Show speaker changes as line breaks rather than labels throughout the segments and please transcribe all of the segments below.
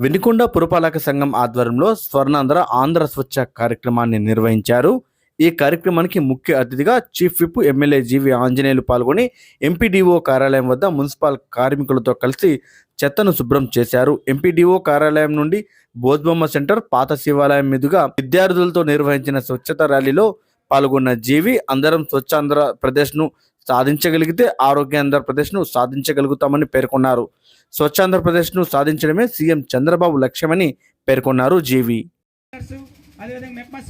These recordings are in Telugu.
వినుకొండ పురపాలక సంఘం ఆధ్వర్యంలో స్వర్ణాంధ్ర ఆంధ్ర స్వచ్ఛ కార్యక్రమాన్ని నిర్వహించారు. ఈ కార్యక్రమానికి ముఖ్య అతిథిగా chief whip MLA GV Anjaneyulu పాల్గొని ఎంపీడీఓ కార్యాలయం వద్ద మున్సిపల్ కార్మికులతో కలిసి చెత్తను శుభ్రం చేశారు. ఎంపీడీఓ కార్యాలయం నుండి బోధ్బొమ్మ సెంటర్ పాత శివాలయం మీదుగా విద్యార్థులతో నిర్వహించిన స్వచ్ఛత ర్యాలీలో పాల్గొన్న జీవి అందరం స్వచ్ఛాంధ్ర ప్రదేశ్ను సాధించగలిగితే ఆరోగ్య ఆంధ్రప్రదేశ్ను సాధించగలుగుతామని పేర్కొన్నారు. స్వచ్ఛాంధ్రప్రదేశ్ను సాధించడమే సీఎం చంద్రబాబు లక్ష్యమని పేర్కొన్నారు జీవి.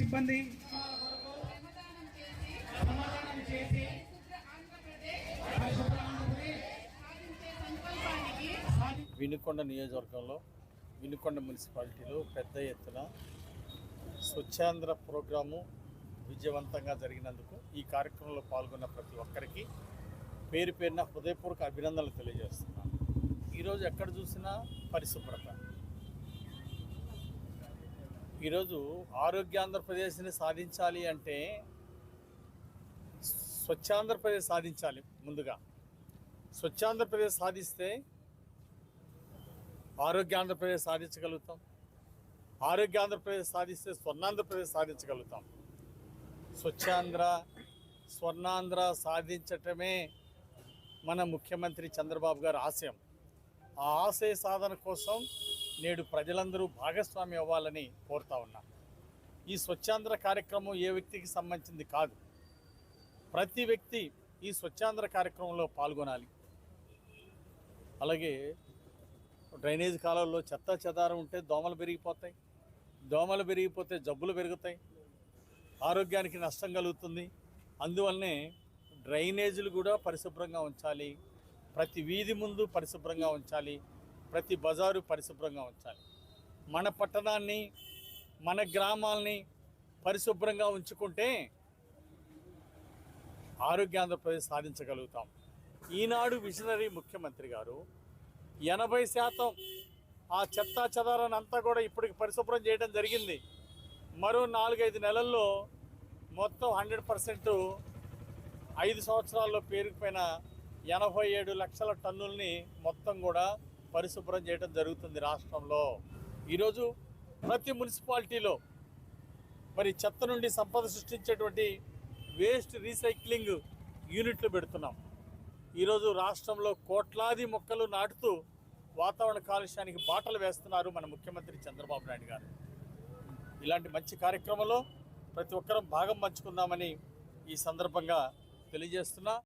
సిబ్బంది
వినుకొండ నియోజకవర్గంలో వినుకొండ మున్సిపాలిటీలో పెద్ద ఎత్తున స్వచ్ఛాంధ్ర ప్రోగ్రాము విజయవంతంగా జరిగినందుకు ఈ కార్యక్రమంలో పాల్గొన్న ప్రతి ఒక్కరికి పేరు పేరున హృదయపూర్వక అభినందనలు తెలియజేస్తున్నాను. ఈరోజు ఎక్కడ చూసినా పరిశుభ్రత. ఈరోజు ఆరోగ్య ఆంధ్రప్రదేశ్ని సాధించాలి అంటే స్వచ్ఛాంధ్రప్రదేశ్ సాధించాలి ముందుగా. స్వచ్ఛాంధ్రప్రదేశ్ సాధిస్తే ఆరోగ్య ఆంధ్రప్రదేశ్ సాధించగలుగుతాం. ఆరోగ్య ఆంధ్రప్రదేశ్ సాధిస్తే స్వర్ణాంధ్రప్రదేశ్ సాధించగలుగుతాం. స్వచ్ఛాంధ్ర స్వర్ణాంధ్ర సాధించటమే మన ముఖ్యమంత్రి చంద్రబాబు గారి ఆశయం. ఆ ఆశయ సాధన కోసం నేడు ప్రజలందరూ భాగస్వామి అవ్వాలని కోరుతా ఉన్నా. ఈ స్వచ్ఛాంధ్ర కార్యక్రమం ఏ వ్యక్తికి సంబంధించింది కాదు. ప్రతి వ్యక్తి ఈ స్వచ్ఛాంధ్ర కార్యక్రమంలో పాల్గొనాలి. అలాగే డ్రైనేజ్ కాలంలో చెత్త చెదారం ఉంటే దోమలు పెరిగిపోతాయి. దోమలు పెరిగిపోతే జబ్బులు పెరుగుతాయి. ఆరోగ్యానికి నష్టం కలుగుతుంది. అందువల్లనే డ్రైనేజీలు కూడా పరిశుభ్రంగా ఉంచాలి. ప్రతి వీధి ముందు పరిశుభ్రంగా ఉంచాలి. ప్రతి బజారు పరిశుభ్రంగా ఉంచాలి. మన పట్టణాన్ని మన గ్రామాల్ని పరిశుభ్రంగా ఉంచుకుంటే ఆరోగ్య ఆంధ్రప్రదేశ్ సాధించగలుగుతాం. ఈనాడు విజనరీ ముఖ్యమంత్రి గారు ఎనభై శాతం ఆ చెత్తా చెదారాన్ని అంతా కూడా ఇప్పటికి పరిశుభ్రం చేయడం జరిగింది. మరో నాలుగైదు నెలల్లో మొత్తం హండ్రెడ్ పర్సెంట్ ఐదు సంవత్సరాల్లో పేరుకుపోయిన ఎనభై ఏడు లక్షల టన్నుల్ని మొత్తం కూడా పరిశుభ్రం చేయడం జరుగుతుంది రాష్ట్రంలో. ఈరోజు ప్రతి మున్సిపాలిటీలో మరి చెత్త నుండి సంపద సృష్టించేటువంటి వేస్ట్ రీసైక్లింగ్ యూనిట్లు పెడుతున్నాం. ఈరోజు రాష్ట్రంలో కోట్లాది మొక్కలు నాటుతూ వాతావరణ కాలుష్యానికి బాటలు వేస్తున్నారు మన ముఖ్యమంత్రి చంద్రబాబు నాయుడు గారు. ఇలాంటి మంచి కార్యక్రమంలో ప్రతి ఒక్కరం భాగం పంచుకుందామని ఈ సందర్భంగా తెలియజేస్తున్నా.